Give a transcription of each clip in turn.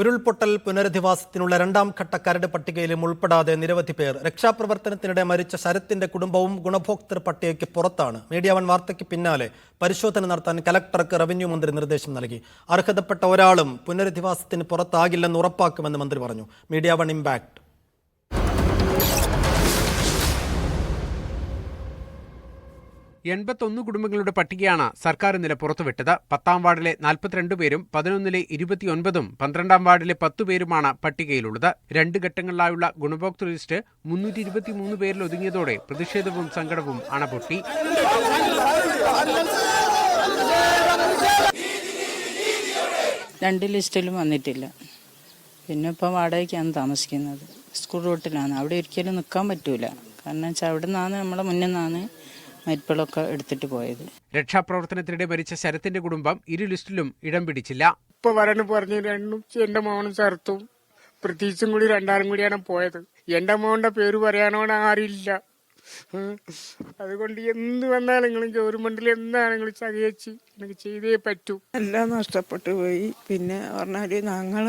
ഉരുൾപൊട്ടൽ പുനരധിവാസത്തിനുള്ള രണ്ടാം ഘട്ട കരട് പട്ടികയിലും ഉൾപ്പെടാതെ നിരവധി പേർ രക്ഷാപ്രവർത്തനത്തിനിടെ മരിച്ച ശരത്തിന്റെ കുടുംബവും ഗുണഭോക്തൃ പട്ടികയ്ക്ക് പുറത്താണ്. മീഡിയ വൺ വാർത്തയ്ക്ക് പിന്നാലെ പരിശോധന നടത്താൻ കലക്ടർക്ക് റവന്യൂ മന്ത്രി നിർദ്ദേശം നൽകി. അർഹതപ്പെട്ട ഒരാളും പുനരധിവാസത്തിന് പുറത്താകില്ലെന്ന് ഉറപ്പാക്കുമെന്ന് മന്ത്രി പറഞ്ഞു. Media one impact. എൺപത്തൊന്ന് കുടുംബങ്ങളുടെ പട്ടികയാണ് സർക്കാർ ഇന്നലെ പുറത്തുവിട്ടത്. പത്താം വാർഡിലെ നാൽപ്പത്തിരണ്ട് പേരും പതിനൊന്നിലെ ഇരുപത്തിയൊൻപതും പന്ത്രണ്ടാം വാർഡിലെ പത്തു പേരുമാണ് പട്ടികയിലുള്ളത്. രണ്ട് ഘട്ടങ്ങളിലായുള്ള ഗുണഭോക്തൃ ലിസ്റ്റ് മുന്നൂറ്റി ഇരുപത്തിമൂന്ന് പേരിൽ ഒതുങ്ങിയതോടെ പ്രതിഷേധവും സങ്കടവും അണപൊട്ടി. രണ്ട് ലിസ്റ്റിലും വന്നിട്ടില്ല. പിന്നെ ഇപ്പോൾ വാടകയ്ക്കാണ് താമസിക്കുന്നത്. സ്കൂൾ റോട്ടിലാണ്. അവിടെ ഒരിക്കലും നിൽക്കാൻ പറ്റൂല. കാരണം വെച്ചാൽ അവിടെ നിന്നാണ് നമ്മളെ മുന്നിൽ നിന്നാണ് മരിപ്പളൊക്കെ എടുത്തിട്ട് പോയത്. രക്ഷാപ്രവർത്തനത്തിനിടെ മരിച്ച ശരത്തിന്റെ കുടുംബം ഇരു ലിസ്റ്റിലും ഇടം പിടിച്ചില്ല. ഇപ്പൊ വരണ് പറഞ്ഞു രണ്ടും എന്റെ മോനും ചേർത്തും പ്രത്യേകിച്ചും കൂടി രണ്ടാളും കൂടിയാണ് പോയത്. എന്റെ മോന്റെ പേര് പറയാനോട് ആരില്ല അതുകൊണ്ട് എന്ത് വന്നാലെങ്കിലും ഗവൺമെന്റിൽ എന്താണെങ്കിലും സഹകരിച്ച് എനിക്ക് ചെയ്തേ പറ്റൂ. എല്ലാം നഷ്ടപ്പെട്ടു പോയി. പിന്നെ പറഞ്ഞാൽ ഞങ്ങൾ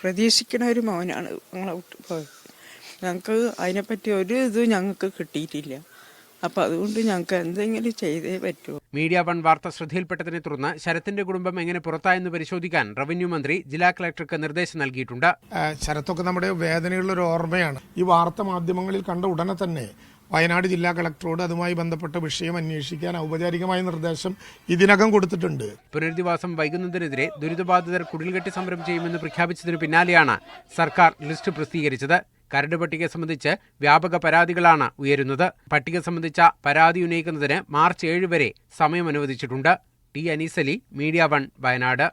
പ്രതീക്ഷിക്കുന്ന ഒരു മോനാണ് ഞങ്ങളെ വിട്ട് പോയത്. ഞങ്ങൾക്ക് അതിനെപ്പറ്റി ഒരു ഇതും ഞങ്ങൾക്ക് കിട്ടിയിട്ടില്ല. അപ്പൊ അതുകൊണ്ട് ഞങ്ങൾക്ക് എന്തെങ്കിലും ചെയ്തേ പറ്റൂ. മീഡിയ വൺ വാർത്ത ശ്രദ്ധയിൽപ്പെട്ടതിനെ തുടർന്ന് ശരത്തിന്റെ കുടുംബം എങ്ങനെ പുറത്തായെന്ന് പരിശോധിക്കാൻ റവന്യൂ മന്ത്രി ജില്ലാ കളക്ടർക്ക് നിർദ്ദേശം നൽകിയിട്ടുണ്ട്. ശരത്തൊക്കെ നമ്മുടെ വേദനയുള്ള ഒരു ഓർമ്മയാണ്. ഈ വാർത്ത മാധ്യമങ്ങളിൽ കണ്ട ഉടനെ തന്നെ വയനാട് ജില്ലാ കളക്ടറോട് അതുമായി ബന്ധപ്പെട്ട വിഷയം അന്വേഷിക്കാൻ ഔപചാരികമായ നിർദ്ദേശം ഇതിനകം കൊടുത്തിട്ടുണ്ട്. പുനരധിവാസം വൈകുന്നതിനെതിരെ ദുരിതബാധിതർ കുടിൽകെട്ടി സമരം ചെയ്യുമെന്ന് പ്രഖ്യാപിച്ചതിന് പിന്നാലെയാണ് സർക്കാർ ലിസ്റ്റ് പ്രസിദ്ധീകരിച്ചത്. കരട് പട്ടിക സംബന്ധിച്ച് വ്യാപക പരാതികളാണ് ഉയരുന്നത്. പട്ടിക സംബന്ധിച്ച പരാതി ഉന്നയിക്കുന്നതിന് മാർച്ച് ഏഴ് വരെ സമയം അനുവദിച്ചിട്ടുണ്ട്. T Aneesali media one Wayanad.